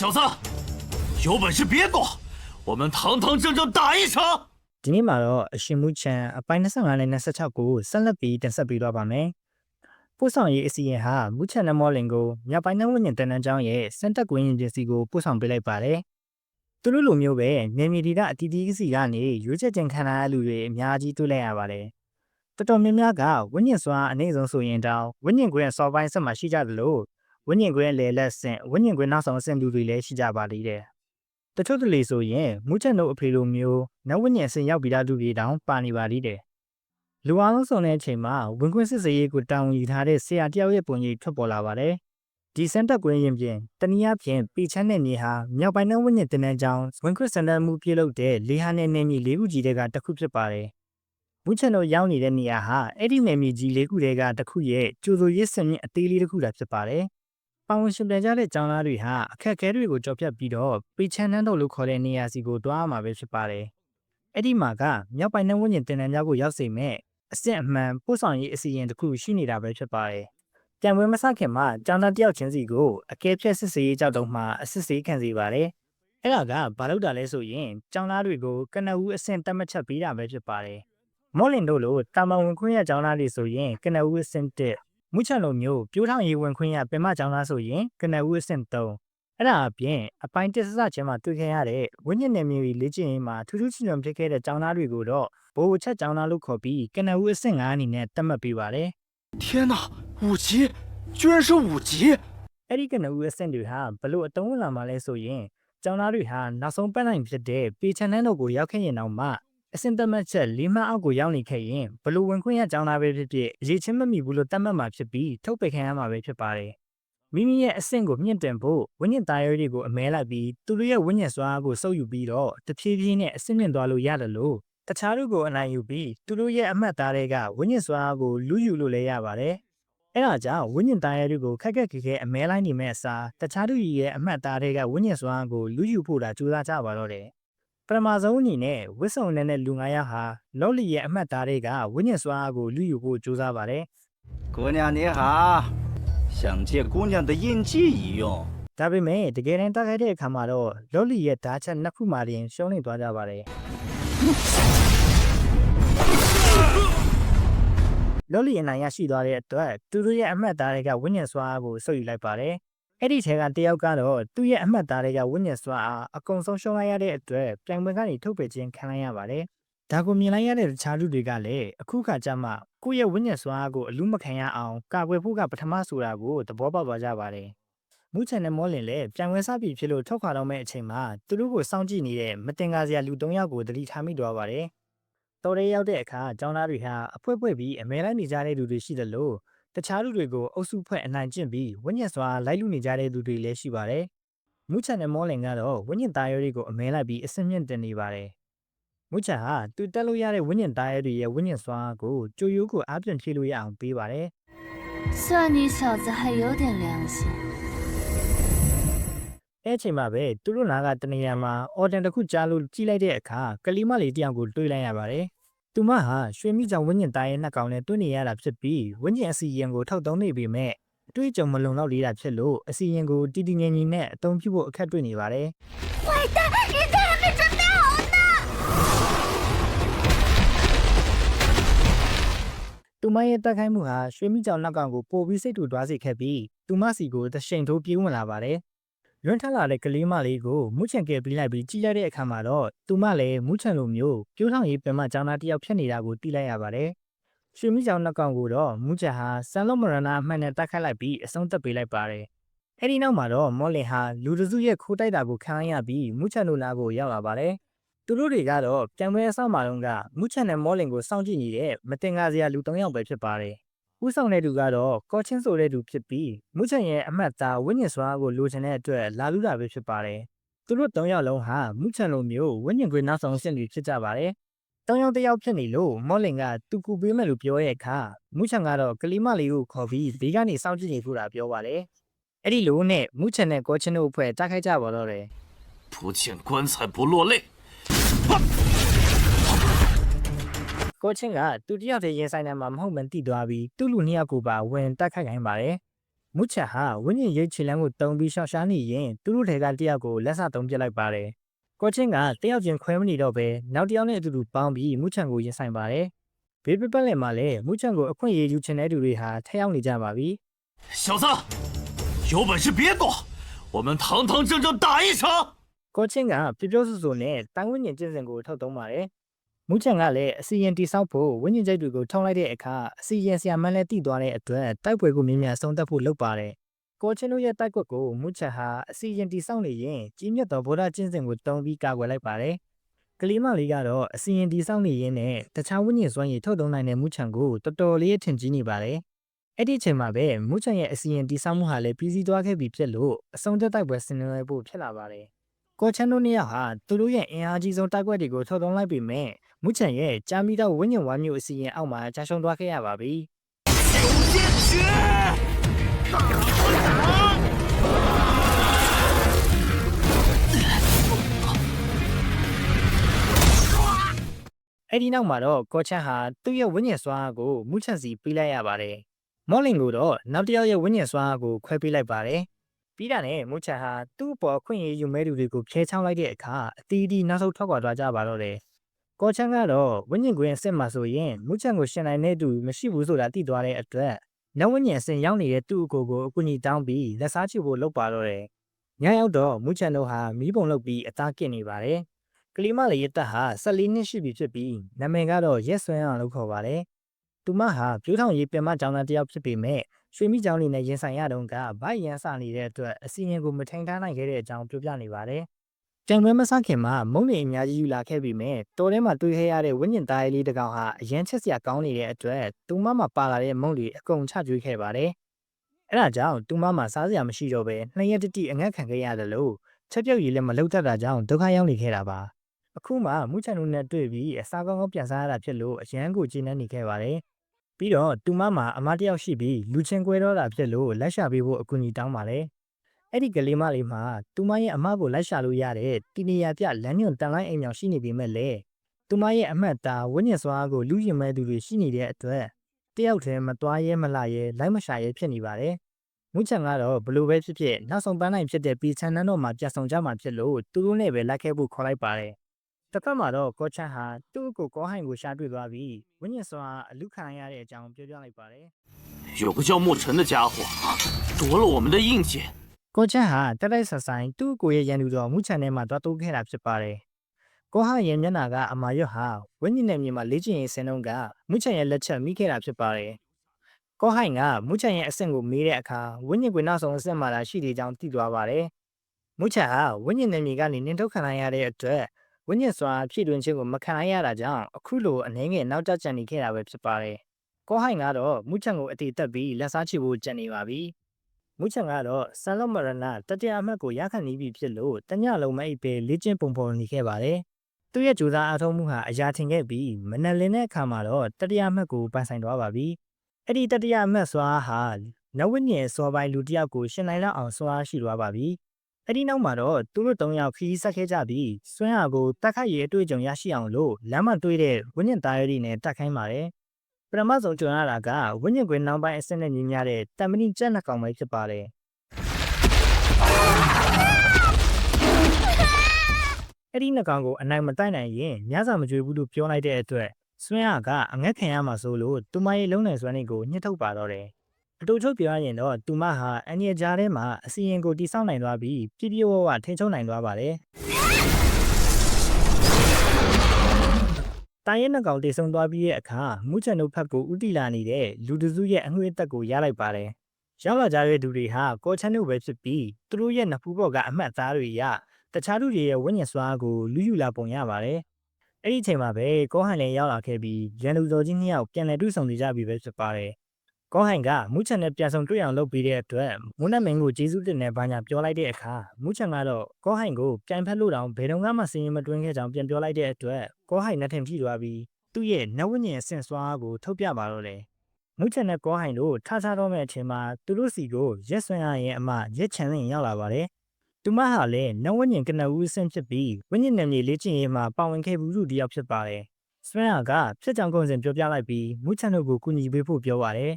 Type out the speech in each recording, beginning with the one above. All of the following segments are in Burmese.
小子，有本事别躲，我们堂堂正正打一场。 ဒီနေ့မှာတော့အရှင်မူချန်အပိုင်း25နဲ့26ကိုဆက်လက်ပြီးတင်ဆက်ပေးတော့ပါမယ်။ပို့ဆောင်ရေးအစီအရင်ဟာမူချန်နမောလင်ကိုမြောက်ပိုင်းနှဝညင်တန်တန်းကျောင်းရဲ့စင်တက်ကွင်းရင်ဂျင်စီကိုပို့ဆောင်ပေးလိုက်ပါတယ်။သူတို့လိုမျိုးပဲနေမီဒီကအတီးတီးစီကနေရွေးချက်တင်ခံရတဲ့လူတွေအများကြီးတွေ့လိုက်ရပါတယ်။တော်တော်များများကဝိညာဉ်စွမ်းအနေဆုံးဆိုရင်တောင်ဝိညာဉ်ကွင်းစော်ပိုင်းဆက်မှာရှိကြတယ်လို့ ဝိညာဉ်ကွင်းလေလက်ဆင့်ဝိညာဉ်ကွင်းနောက်ဆောင်အဆင့်လူတွေလည်းရှိကြပါသေးတယ်။တချို့တလေဆိုရင်မူချက်တို့အဖေလိုမျိုးနဝဉ္ဉ္အစဉ်ရောက်ပြီးသားလူတွေတောင်ပါနေပါသေးတယ်။လူအားလုံးစုံတဲ့အချိန်မှာဝင်ခွင့်စစ်စေးရေးကိုတာဝန်ယူထားတဲ့ဆရာတယောက်ရဲ့ပုံရိပ်ထွက်ပေါ်လာပါတယ်။ဒီစန်တက်ကွင်းရင်ပြင်တနည်းအားဖြင့်ပေချမ်းတဲ့နေဟာမြောက်ပိုင်းနဝဉ္ဉ္တင်တဲ့ကြောင်းဝင်ခွင့်စံတမ်းမှုပြုလုပ်တဲ့လေဟာနဲ့နေမြေလေးခုကြီးတွေကတစ်ခုဖြစ်ပါတယ်။မူချက်တို့ရောက်နေတဲ့နေရာဟာအဲ့ဒီနေမြေကြီးလေးခုတွေကတစ်ခုရဲ့ကျိုးစိုးရစ်စင်မြင့်အသေးလေးတစ်ခုသာဖြစ်ပါတယ်။ ပါဝင်ရှင်ပြန်ကြတဲ့ကျောင်းသားတွေဟာအခက်အခဲတွေကိုကြော်ဖြတ်ပြီးတော့ပေချန်နှန်းတော်လို့ခေါ်တဲ့နေရာစီကိုတွားမှာပဲဖြစ်ပါတယ်။အဲ့ဒီမှာကမြောက်ပိုင်းနှဝဉ္ဉင်တင်တန်းများကိုရောက်စေမဲ့အစစ်အမှန်ပို့ဆောင်ရေးအစီအရင်တစ်ခုရှိနေတာပဲဖြစ်ပါတယ်။ပြန်ပွဲမဆခင်မှာကျောင်းသားတယောက်ချင်းစီကိုအကဲဖြတ်စစ်စေးရေးကြောက်တော့မှအစစ်စေးခံစီပါတယ်။အဲ့ဒါကဘာလို့တာလဲဆိုရင်ကျောင်းသားတွေကိုကနအူးအဆင့်တက်မှတ်ချက်ပေးတာပဲဖြစ်ပါတယ်။မော်လင်တို့လိုတာမန်ဝင်ခွင့်ရကျောင်းသားတွေဆိုရင်ကနအူးအဆင့်တက် မူချန်လိုမျိုးပြိုးထောင်ရေးဝင်ခွင့်ရပင်မကျောင်းသားဆိုရင်ကနဦးအဆင့်3အဲ့ဒါအပြင်အပိုင်းတစ်စစချင်းမှာတွေ့ခဲ့ရတဲ့ဝိညာဉ်နယ်မြေကြီးလေ့ကျင့်ရေးမှာထူးထူးချွန်ချွန်ဖြစ်ခဲ့တဲ့ကျောင်းသားတွေကိုတော့ဘိုးချက်ကျောင်းသားလို့ခေါ်ပြီးကနဦးအဆင့်5အနေနဲ့သတ်မှတ်ပေးပါတယ် 天哪，五级，居然是五级！ အဲ့ဒီကနဦးအဆင့်တွေဟာဘလို့အတုံးဝင်လာမှလဲဆိုရင်ကျောင်းသားတွေဟာနောက်ဆုံးပတ်နိုင်ဖြစ်တဲ့ပေချန်နန်းတို့ကိုရောက်ခဲ့ရင်တော့မှ အဆင့်သတ်မှတ်ချက်၄မှတ်အောက်ကိုရောက်နေခဲ့ရင်ဘလို့ဝင်ခွင့်ရကျောင်းသားပဲဖြစ်ဖြစ်အရေးချင်းမမိဘူးလို့သတ်မှတ်မှာဖြစ်ပြီးထုတ်ပယ်ခံရမှာပဲဖြစ်ပါတယ်မိမိရဲ့အဆင့်ကိုမြင့်တင်ဖို့ဝိညာဉ်သားရဲတွေကိုအမဲလိုက်ပြီးသူတို့ရဲ့ဝိညာဉ်စွမ်းအားကိုစုပ်ယူပြီးတော့တဖြည်းဖြည်းနဲ့အဆင့်မြင့်သွားလို့ရတယ်လို့တခြားတို့ကိုအနိုင်ယူပြီးသူတို့ရဲ့အမှတ်သားတွေကဝိညာဉ်စွမ်းအားကိုလူယူလို့လည်းရပါတယ်။အဲဒါကြောင့်ဝိညာဉ်သားရဲတွေကိုခက်ခက်ခဲခဲအမဲလိုက်နေမဲ့အစားတခြားတို့ရဲ့အမှတ်သားတွေကဝိညာဉ်စွမ်းအားကိုလူယူဖို့တာကြိုးစားကြပါတော့တယ်။ ပထမဆုံးအနေနဲ့ဝစ်စုံနဲ့တဲ့လူ9ယောက်ဟာလော်လီရဲ့အမှတ်သားတွေကဝိညာဉ်စွမ်းအားကိုလူယူဖို့ကြိုးစားပါတယ် 姑娘你好，想借姑娘的印记一用。 ။ဒါပေမဲ့တကယ်တမ်းတက်ခိုက်တဲ့အခါမှာတော့လော်လီရဲ့ဓာတ်ချက်နှစ်ခုမှတင်ရှုံးနေသွားကြပါတယ်။လော်လီအနိုင်ရရှိသွားတဲ့အတွက်သူတို့ရဲ့အမှတ်သားတွေကဝိညာဉ်စွာအားကိုစုပ်ယူလိုက်ပါတယ်။ အဲ့ဒီထဲကတယောက်ကတော့သူ့ရဲ့အမှတ်သားတွေကဝိညာဉ်စွာအားအကုန်ဆုံးရှုံးလိုက်ရတဲ့အတွက်ပြိုင်ပွဲကနေထုတ်ပယ်ခြင်းခံလိုက်ရပါတယ်။ဒါကိုမြင်လိုက်ရတဲ့တခြားလူတွေကလည်းအခုခါကျမှကိုယ့်ရဲ့ဝိညာဉ်စွာအားကိုအလူမခံရအောင်ကာကွယ်ဖို့ကပထမဆိုတာကိုသဘောပေါက်သွားကြပါတယ်။မူချန်နဲ့မောလင်လည်းပြန်ဝဲစားပြီဖြစ်လို့ထုတ်ခွာတော့မယ့်အချိန်မှာသူတို့ကိုစောင့်ကြည့်နေတဲ့မတင်ကားစရာလူ၃ယောက်ကိုတတိထားမိသွားပါတယ်။တော်ရဲရောက်တဲ့အခါကျောင်းသားတွေဟာအဖွဲဖွဲပြီးအမဲလိုက်နေကြတဲ့လူတွေရှိတယ်လို့ တခြားလူတွေကိုအုပ်စုဖွဲ့အနိုင်ကျင့်ပြီးဝိညာဉ်စွာလိုက်လူနေကြတဲ့လူတွေလည်းရှိပါတယ်။မူချန်နဲ့မောလင်ကတော့ဝိညာဉ်သားရဲတွေကိုအမဲလိုက်ပြီးအစင်မြင့်တင်နေပါတယ်။မူချန်ဟာသူတက်လို့ရတဲ့ဝိညာဉ်သားရဲတွေရဲ့ဝိညာဉ်စွာကိုကြိုရိုးကိုအားပြန်ဖြည့်လို့ရအောင်ပေးပါတယ်။ 算你小子还有点良心。 အဲ့အချိန်မှာပဲသူတို့နာကတနေရာမှာအော်ဒန်တစ်ခုကြားလို့ကြီးလိုက်တဲ့အခါကလေးမလေးတယောက်ကိုတွေးလိုက်ရပါတယ်။ သူမဟာရွှေမိကြောင့်ဝိညာဉ်သားရဲ့နှက်ကောင်နဲ့တွေ့နေရတာဖြစ်ပြီးဝိညာဉ်အစီရင်ကိုထောက်တုံးနေပေမဲ့အတွေ့အကြုံမလုံလောက်လေးတာဖြစ်လို့အစီရင်ကိုတည်တည်ငြိမ်ငြိမ်နဲ့အသုံးပြုဖို့အခက်တွေ့နေပါတယ်။ဝိုက်တာအစ်တာမစ်တာဟောနာသူမရဲ့တက်ခိုင်းမှုဟာရွှေမိကြောင့်နှက်ကောင်ကိုပိုပြီးစိတ်ထူသွားစေခဲ့ပြီးသူမစီကိုတရှိန်ထိုးပြေးဝင်လာပါတယ်။ လွန်ထလာတဲ့ကလေးမလေးကိုမူချန်ကယ်ပြီးလိုက်ပြီးကြည့်ရတဲ့အခါမှာတော့သူမလည်းမူချန်လိုမျိုးပြိုးထောင်ရေးပင်မကျောင်းသားတစ်ယောက်ဖြစ်နေတာကိုသိလိုက်ရပါတယ်။ရွှေမိကြောင်နှက်ကောင်ကိုတော့မူချန်ဟာဆန်လုံးမရဏအမှန်နဲ့တက်ခတ်လိုက်ပြီးအဆုံးသတ်ပေးလိုက်ပါတယ်။အဲဒီနောက်မှာတော့မော်လင်ဟာလူတစုရဲ့ခိုးတိုက်တာကိုခံရပြီးမူချန်တို့နာကိုရောက်လာပါတယ်။သူတို့တွေကတော့ပြန်ပွဲအဆောက်မှာတော့ကမူချန်နဲ့မော်လင်ကိုစောင့်ကြည့်နေတဲ့မတင်ကားစရာလူ၃ယောက်ပဲဖြစ်ပါတယ်။ ဦးဆောင်တဲ့သူကတော့ကောချင်းဆိုတဲ့သူဖြစ်ပြီးမူချန်ရဲ့အမှတ်သားဝိညာဉ်စွာကိုလိုချင်တဲ့အတွက်လာလူတာပဲဖြစ်ပါတယ်။သူတို့၃ယောက်လုံးဟာမူချန်လိုမျိုးဝိညာဉ်ခွေနောက်ဆောင်အဆင့်တွေဖြစ်ကြပါတယ်။၃ယောက်တစ်ယောက်ဖြစ်နေလို့မော်လင်ကသူကူပေးမယ်လို့ပြောရဲ့အခါမူချန်ကတော့ကလေးမလေးကိုခေါ်ပြီးဘေးကနေစောင့်ကြည့်နေဖို့တာပြောပါတယ်။အဲ့ဒီလိုနဲ့မူချန်နဲ့ကောချင်းတို့အဖွဲ့တိုက်ခိုက်ကြပါတော့တယ်။ 不见棺材不落泪。 ကိုချင်းကသူတယောက်တည်းရင်ဆိုင်နေမှာမဟုတ်မှန်တိသွားပြီးသူ့လူနှစ်ယောက်ကိုပါဝင်တက်ခိုက်ခိုင်းပါတယ် မုချက်ဟာဝိညာဉ်ရိတ်ချီလန်းကိုတုံပြီးရှောက်ရှားနေရင်သူတို့ထဲကတယောက်ကိုလက်ဆသုံးပြစ်လိုက်ပါတယ်။ကောချင်းကတယောက်ချင်းခွဲမနေတော့ပဲနောက်တစ်ယောက်နဲ့အတူတူပေါင်းပြီးမုချန်ကိုရင်ဆိုင်ပါတယ်။ဘေးပပတ်လက်မှာလည်းမုချန်ကိုအခွင့်အရေးယူချင်တဲ့သူတွေဟာထက်ရောက်နေကြပါပြီ။ 小子，有本事别躲，我们堂堂正正打一场！ ကောချင်းကပြပြဆူဆူနဲ့တိုင်ဝိညာဉ်ကျင့်စဉ်ကိုထုတ်သုံးပါတယ်။ မူချန်ကလည်းအစီရင်တိဆောက်ဖို့ဝိညာဉ်ကျိတ်တွေကိုထုံလိုက်တဲ့အခါအစီရင်ဆရာမန်းလည်းတည်သွားတဲ့အတွက်တိုက်ပွဲကိုမြင်မြန်ဆုံးသက်ဖို့လုပ်ပါတယ်။ကောချင်းတို့ရဲ့တိုက်ကွက်ကိုမူချန်ဟာအစီရင်တိဆောက်နေရင်ကြီးမြတ်သောဗုဒ္ဓကျင့်စဉ်ကိုတုံးပြီးကာကွယ်လိုက်ပါတယ်။ကလေးမလေးကတော့အစီရင်တိဆောက်နေရင်နဲ့တခြားဝိညာဉ်စွမ်းရည်ထုတ်သုံးနိုင်တဲ့မူချန်ကိုတော်တော်လေးထင်ကြီးနေပါတယ်။အဲ့ဒီအချိန်မှာပဲမူချန်ရဲ့အစီရင်တိဆောက်မှုဟာလည်းပြီးစီးသွားခဲ့ပြီဖြစ်လို့အဆုံးသက်တိုက်ပွဲဆင်နွှဲဖို့ဖြစ်လာပါတယ်။ကောချန်တို့နှစ်ယောက်ဟာသူတို့ရဲ့အင်အားကြီးဆုံးတိုက်ကွက်တွေကိုထုတ်သုံးလိုက်ပေမဲ့ မူချန်ရဲ့ကြာမီတော့ဝိညာဉ်ဝမ်းမျိုးအစီရင်အောက်မှာကြာရှုံးသွားခဲ့ရပါပြီအဲ့ဒီနောက်မှာတော့ကောချန်ဟာသူ့ရဲ့ဝိညာဉ်စွမ်းအားကိုမူချန်စီပေးလိုက်ရပါတယ်မော်လင်ကိုတော့နောက်တစ်ယောက်ရဲ့ဝိညာဉ်စွမ်းအားကိုခွဲပေးလိုက်ပါတယ်ပြီးတာနဲ့မူချန်ဟာသူ့အပေါ်ခွင့်ရယူမဲ့သူတွေကိုဖျဲချောင်းလိုက်တဲ့အခါအတီးအီးနောက်ဆုံးထွက်ခွာသွားကြပါတော့တယ် ကောချန်ကတော့ဝိညာဉ်ကွင်းအစ်စ်မှာဆိုရင်မုချန်ကိုရှင်နိုင်တဲ့သူမရှိဘူးဆိုတာသိသွားတဲ့အတွက်နဝိညာဉ်အစဉ်ရောက်နေတဲ့သူ့အကိုကိုအကူအညီတောင်းပြီးလက်စားချဖို့လုပ်ပါတော့တယ်။ညရောက်တော့မူချန်တို့ဟာမီးပုံလုပ်ပြီးအသားကစ်နေပါတယ်။ကလီမလေးရဲ့တက်ဟာ14နှစ်ရှိပြီဖြစ်ပြီးနာမည်ကတော့ရက်ဆွမ်းအောင်လို့ခေါ်ပါတယ်။သူမဟာပြိုးထောင်ရေးပြန်မကျောင်းသားတစ်ယောက်ဖြစ်ပေမဲ့ရွှေမိကျောင်းလေးနဲ့ရင်ဆိုင်ရတော့ကဗိုက်ရန်စနေတဲ့အတွက်အစီရင်ကိုမထိန်ထားနိုင်ခဲ့တဲ့အကြောင်းပြောပြနေပါတယ်။ ကြံပွဲမဆခင်မှာမုံနေအများကြီးယူလာခဲ့ပြီးမဲ့တော်ထဲမှာတွေ့ခဲ့ရတဲ့ဝိညာဉ်သားလေးတစ်ကောင်ဟာအရန်ချက်စရာကောင်းနေတဲ့အတွက်သူမမှာပါလာတဲ့မုံတွေအကုန်ချကျွေးခဲ့ပါတယ်။အဲဒါကြောင့်သူမမှာစားစရာမရှိတော့ပဲနှစ်ရက်တတိအငတ်ခံခဲ့ရတယ်လို့ချက်ပြုတ်ရည်လည်းမလုတ်တတ်တာကြောင့်ဒုက္ခရောက်နေခဲ့တာပါ။အခုမှမူချန်တို့နဲ့တွေ့ပြီးအစားကောင်းကောင်းပြန်စားရတာဖြစ်လို့အရန်ကိုကျဉ်းနှံ့နေခဲ့ပါတယ်။ပြီးတော့တူမမှာအမတစ်ယောက်ရှိပြီးလူချင်းကွဲတော့တာဖြစ်လို့လက်ရှာပေးဖို့အကူအညီတောင်းပါတယ်။ အဲ့ဒီကလေးမလေးမှာတူမရဲ့အမကိုလက်ရှာလို့ရတဲ့တီနီယာပြလမ်းညွန်တန်လိုင်းအိမ်မြောင်ရှိနေပေမဲ့လည်းတူမရဲ့အမတ်သားဝိညာဉ်စွာကိုလူရင်မဲ့သူတွေရှိနေတဲ့အတွက်တယောက်တည်းမသွားရဲမလာရဲလိုက်မရှာရဲဖြစ်နေပါတယ်။မူချန်ကတော့ဘလို့ပဲဖြစ်ဖြစ်နောက်ဆုံးပန်းနိုင်ဖြစ်တဲ့ပီချန်နန်းတော်မှာပြန်ဆောင်ကြမှာဖြစ်လို့သူတို့နဲ့ပဲလိုက်ခဲ့ဖို့ခေါ်လိုက်ပါတယ်။ တစ်ဖက်မှာတော့ကောချန်ဟာသူ့ကိုကောဟိုင်ကိုရှာတွေ့သွားပြီးဝိညာဉ်စွာအလူခံရတဲ့အကြောင်းပြောပြလိုက်ပါတယ် 有个叫莫尘的家伙，夺了我们的印记。 ။ ကောချန်ဟာတက်တိုက်ဆက်ဆိုင်သူ့ကိုရဲ့ရန်သူတော်မူချန်ထဲမှာတွားတိုးခဲ့တာဖြစ်ပါတယ်။ကောဟရဲ့မျက်နှာကအမာရွတ်ဟာဝိညာဉ်နဲ့မြေမှာလေ့ကျင့်ရေးဆင်းတုန်းကမူချန်ရဲ့လက်ချက်မိခဲ့တာဖြစ်ပါတယ်။ကောဟိုင်ကမူချန်ရဲ့အဆင့်ကိုမေးတဲ့အခါဝိညာဉ်ကွေနောက်ဆုံးအဆင့်မှာလာရှိသေးကြောင်းသိသွားပါတယ်။မူချန်ဟာဝိညာဉ်နဲ့မြေကနေနင်းထုတ်ခံလိုက်ရတဲ့အတွက်ဝိညာဉ်စွာဖြည့်တွင်ခြင်းကိုမခံလိုက်ရတာကြောင့်အခုလိုအနေငယ်နောက်ကျကျန်နေခဲ့တာပဲဖြစ်ပါတယ်။ကောဟိုင်ကတော့မူချန်ကိုအတိတက်ပြီးလက်စားချဖို့ကြံနေပါပြီ။ မူချန်ကတော့ဆန်လော့မရဏတတိယအမှတ်ကိုရခံနေပြီဖြစ်လို့တညလုံးမအိပ်ပဲလေ့ကျင့်ပုံဖော်နေခဲ့ပါတယ်။သူ့ရဲ့ကြိုးစားအားထုတ်မှုဟာအရာထင်ခဲ့ပြီးမနက်လင်းတဲ့အခါမှာတော့တတိယအမှတ်ကိုပန်းဆိုင်သွားပါပြီ။အဲ့ဒီတတိယအမှတ်စွာဟာနဝိညာဉ်စွာပိုင်းလူတစ်ယောက်ကိုရှင်နိုင်လောက်အောင်စွာရှိသွားပါပြီ။အဲ့ဒီနောက်မှာတော့သူတို့၃ယောက်ခီးဆက်ခဲ့ကြပြီးဆွမ်းရကိုတက်ခတ်ရည်အတွေ့အကြုံရရှိအောင်လို့လမ်းမတွေးတဲ့ဝိညာဉ်သားရည်နဲ့တက်ခိုင်းပါတယ်။ ပထမဆုံးကြုံရတာကဝိညာဉ်ကွင်းနောက်ပိုင်းအစစ်နဲ့ညီမျှတဲ့တမဏိကျက်နှစ်ကောင်ပဲဖြစ်ပါတယ်။အဲ့ဒီနှစ်ကောင်ကိုအနိုင်မတိုက်နိုင်ရင်ညစာမကြွေဘူးလို့ပြောလိုက်တဲ့အတွက်ဆွမ်းရကအငက်ခံရမှာဆိုလို့သူမရဲ့လုံးနယ်စွမ်းတွေကိုညှစ်ထုတ်ပါတော့တယ်။အတူချုပ်ပြောရရင်တော့သူမဟာအန်ရကြားထဲမှာအစီရင်ကိုတိစောက်နိုင်သွားပြီးပြည့်ပြည့်ဝဝထိန်းချုပ်နိုင်သွားပါတယ်။ တိုင်းရဲနှကောင်တိတ်ဆုံသွားပြီးရဲ့အခါမူချန်တို့ဖက်ကိုဥတီလာနေတဲ့လူတစုရဲ့အငွေ့အသက်ကိုရလိုက်ပါတယ်။ရောက်လာကြတဲ့သူတွေဟာကောချန်တို့ပဲဖြစ်ပြီးသူတို့ရဲ့နဖူးပေါ်ကအမှတ်သားတွေရတခြားသူတွေရဲ့ဝိညာဉ်စွာကိုလူယူလာပုံရပါတယ်။အဲ့ဒီအချိန်မှာပဲကောဟန်လည်းရောက်လာခဲ့ပြီးရန်သူတော်ကြီးနှစ်ယောက်ပြန်လည်တွေ့ဆုံနေကြပြီပဲဖြစ်ပါတယ်။ ကောဟန်ကမူချန်နဲ့ပြန်ဆောင်တွေ့အောင်လုပ်ပေးတဲ့အတွက်မွန်းနတ်မင်းကိုကျေးဇူးတင်တဲ့ဘာညာပြောလိုက်တဲ့အခါမူချန်ကတော့ကောဟန်ကိုပြန်ဖက်လို့တောင်ဘယ်တော့မှစင်ရင်မတွင်းခဲ့ကြောင်းပြန်ပြောလိုက်တဲ့အတွက်ကောဟန်နဲ့ထင်ထိသွားပြီးသူ့ရဲ့နဝဉ္ဉဉ်အဆင့်စွာကိုထုတ်ပြပါတော့တယ်မူချန်နဲ့ကောဟန်တို့ထားထားတော့မဲ့အချိန်မှာသူတို့စီကိုရက်ဆွမ်းရရင်အမရက်ချန်ရင်ရောက်လာပါတယ်သူမဟာလည်းနဝဉ္ဉဉ်ကနဦးအဆင့်ဖြစ်ပြီးဝဉ္ဉဉ်နယ်မြေလေ့ကျင့်ရေးမှာပါဝင်ခဲ့ဘူးသူတယောက်ဖြစ်ပါတယ်ဆွမ်းရကဖြစ်ကြောင်ကုန်စင်ပြောပြလိုက်ပြီးမူချန်တို့ကိုကူညီပေးဖို့ပြောပါတယ်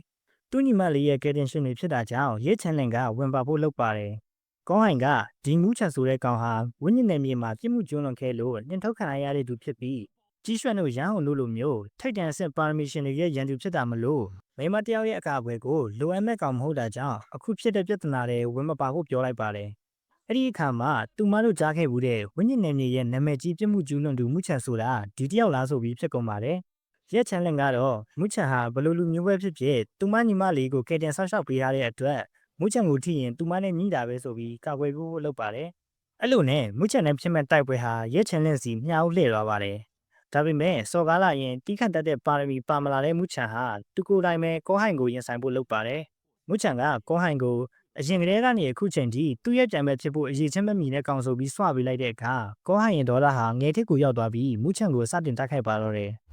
သူသူ့ညီမလေးရဲ့ကယ်တင်ရှင်တွေဖြစ်တာကြောင့်ရဲချန်လင်ကဝင်ပါဖို့လုပ်ပါတယ်။ကောင်းဟိုင်ကဒီမူးချန်ဆိုတဲ့ကောင်ဟာဝိညာဉ်နယ်မြေမှာပြစ်မှုကျူးလွန်ခဲ့လို့နှင်ထုတ်ခံရတဲ့သူဖြစ်ပြီးကြီးရွှက်တို့ရန်အောင်လို့လိုမျိုးထိတ်တန့်အဆင့်ပါရမီရှင်တွေရဲ့ရန်သူဖြစ်တာမလို့မိမတယောက်ရဲ့အကာအကွယ်ကိုလိုအပ်မဲ့ကောင်မဟုတ်တာကြောင့်အခုဖြစ်တဲ့ပြဿနာတွေဝင်မပါဖို့ပြောလိုက်ပါတယ်။အဲ့ဒီအခါမှာသူမတို့ကြားခဲ့ဘူးတဲ့ဝိညာဉ်နယ်မြေရဲ့နာမည်ကြီးပြစ်မှုကျူးလွန်သူမူးချန်ဆိုတာဒီတယောက်လားဆိုပြီးဖြစ်ကုန်ပါတယ်။ ရက်ချန်လင်ကတော့မူချန်ဟာဘလို့လူမျိုးပဲဖြစ်ဖြစ်သူမညီမလေးကိုကယ်တင်ဆောက်ရှောက်ပေးရတဲ့အတွက်မူချန်ကိုထိရင်သူမနဲ့ညီးတာပဲဆိုပြီးကာကွယ်ဖို့လုပ်ပါတယ်။အဲ့လိုနဲ့မူချန်နဲ့ဖြစ်မဲ့တိုက်ပွဲဟာရက်ချန်လင်စီမြှောက်လှည့်သွားပါတယ်။ဒါပေမဲ့စော်ကားလာရင်တီးခတ်တတ်တဲ့ပါရမီပါမလာတဲ့မူချန်ဟာသူကိုယ်တိုင်ပဲကောဟိုင်ကိုရင်ဆိုင်ဖို့လုပ်ပါတယ်။မူချန်ကကောဟိုင်ကိုအရင်ကတည်းကနေအခုချိန်ထိသူ့ရဲ့ကြံမဲ့ဖြစ်ဖို့အရေးချင်းမမီနဲ့ကောင်ဆိုပြီးဆွပေးလိုက်တဲ့အခါကောဟိုင်ရဲ့ဒေါ်လာဟာငယ်ထစ်ကိုရောက်သွားပြီးမူချန်ကိုစတင်တိုက်ခိုက်ပါတော့တယ်။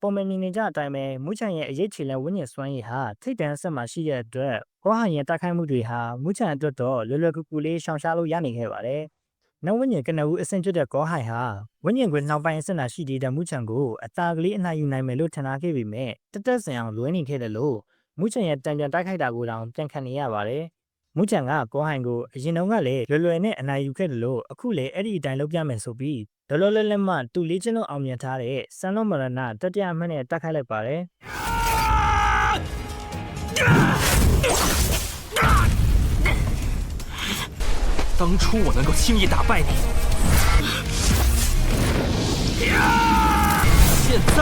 ပုံမှန်မြင်နေကြအတိုင်းပဲမူချန်ရဲ့အရေးချေလန်ဝိညာဉ်စွမ်းရည်ဟာထိတ်တန့်ဆက်မှရှိတဲ့အတွက်ကောဟန်ရဲ့တိုက်ခိုက်မှုတွေဟာမူချန်အတွက်တော့လွယ်လွယ်ကူကူလေးရှောင်ရှားလို့ရနိုင်ခဲ့ပါတယ်။နောက်ဝိညာဉ်ကနဦးအဆင့်ကျွတ်တဲ့ကောဟန်ဟာဝိညာဉ်ခွင်နှောက်ပိုင်းအဆင့်သာရှိသေးတဲ့မူချန်ကိုအသာကလေးအနိုင်ယူနိုင်မယ်လို့ထင်ထားခဲ့ပေမဲ့တက်တက်ဆင်အောင်လွဲနေခဲ့တယ်လို့မူချန်ရဲ့တံပြန်တိုက်ခိုက်တာကိုတောင်ပြန်ခံနေရပါတယ်။ မူချန်ကကောဟန်ကိုအရင်တုန်းကလည်းလွယ်လွယ်နဲ့အနိုင်ယူခဲ့တယ်လို့အခုလည်းအဲ့ဒီအတိုင်းလုပ်ပြမယ်ဆိုပြီးလောလောလတ်လတ်မှတူလေးချင်းလုံးအောင်မြင်ထားတဲ့ဆန်လုံးမရဏတတိယမှတ်နဲ့တက်ခိုက်လိုက်ပါတယ် 当初我能够轻易打败你，现在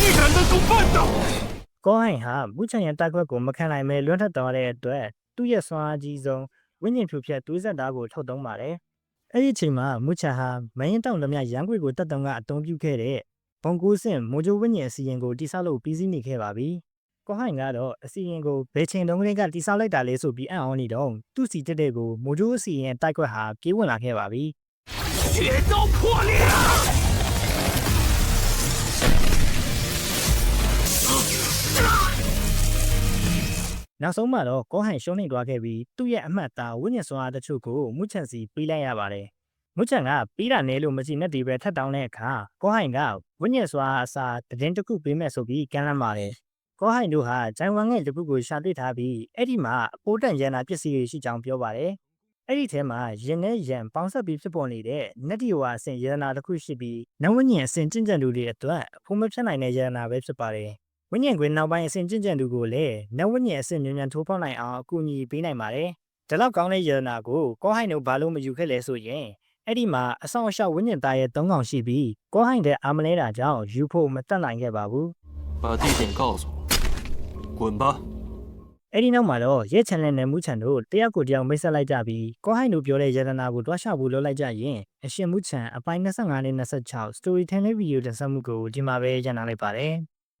依然能够办到。 ။ကောဟိုင်ဟာမူချန်ရဲ့တက်ခွက်ကိုမခံနိုင်မဲလွတ်ထက်သွားတဲ့အတွက် သူ့ရဲ့စွမ်းအားကြီးဆုံးဝိညာဉ်ဖြူဖြတ်သွေးဆက်သားကိုထုတ်သုံးပါတယ်။အဲ့ဒီအချိန်မှာမူချန်ဟာမင်းတောင်လက်မြရန်ခွေကိုတက်တုံကအသုံးပြုခဲ့တဲ့ဘုံကိုးစင်မိုဂျိုဝိညာဉ်အစီရင်ကိုတိဆောက်လို့ပြီးစီးနေခဲ့ပါပြီ။ကောဟိုင်ကတော့အစီရင်ကိုဘယ်ချိန်တုန်းကလေးကတိဆောက်လိုက်တာလဲဆိုပြီးအံ့ဩနေတော့သူ့စီတက်တဲ့ကိုမိုဂျိုအစီရင်တိုက်ခွက်ဟာပြေးဝင်လာခဲ့ပါပြီ။ 血刀破裂！ နောက်ဆုံးမှာတော့ကောဟန်ရှုံးနေသွားခဲ့ပြီးသူ့ရဲ့အမှတ်သားဝိညာဉ်စွမ်းအားတချို့ကိုမုချန်စီပေးလိုက်ရပါတယ်။မုချန်ကပေးတာနဲ့လို့မရှိနဲ့ဒီပဲထပ်တောင်းတဲ့အခါကောဟန်ကဝိညာဉ်စွမ်းအားအစားတည်င်းတစ်ခုပေးမယ်ဆိုပြီးကမ်းလှမ်းပါတယ်။ကောဟန်တို့ဟာဂျိုင်ဝမ်ငယ်တစ်ခုကိုရှာတွေ့ထားပြီးအဲ့ဒီမှာအပိုးတန်ရန်နာပစ္စည်းတွေရှိကြောင်းပြောပါတယ်။အဲ့ဒီထဲမှာရင်နဲ့ရန်ပေါင်းဆက်ပြီးဖြစ်ပေါ်နေတဲ့နက်တီဝါအဆင့်ရန်နာတစ်ခုရှိပြီးနဝဉ္ဉဉ်အဆင့်ကျင့်ကြံသူတွေအတွက်အဖို့မဖြတ်နိုင်တဲ့ရန်နာပဲဖြစ်ပါတယ်။ ဝိညာဉ်ခွင်နောက်ပိုင်းအဆင့်ကျင့်ကြံသူကိုလည်းနတ်ဝိညာဉ်အဆင့်မြန်မြန်ထိုးဖောက်နိုင်အောင်အကူအညီပေးနိုင်ပါတယ်။ဒါလောက်ကောင်းတဲ့ယန္နာကိုကောဟိုင်တို့ဘာလို့မယူခဲ့လဲဆိုရင်အဲ့ဒီမှာအဆောင်အရှောက်ဝိညာဉ်သားရဲ့၃កောင်ရှိပြီးကောဟိုင်တဲ့အာမလဲတာကြောင့်ယူဖို့မတက်နိုင်ခဲ့ပါဘူး 把地点告诉我，滚吧！ ။အဲ့ဒီနောက်မှာတော့ရဲချန်လန်နဲ့မူချန်တို့တယောက်ကိုတယောက်မိတ်ဆက်လိုက်ကြပြီးကောဟိုင်တို့ပြောတဲ့ယန္နာကိုတွားရှဖို့လုပ်လိုက်ကြရင်အရှင်မူချန်အပိုင်း25နဲ့26 storytelling video တင်ဆက်မှုကိုဒီမှာပဲရန်နာလိုက်ပါတယ်။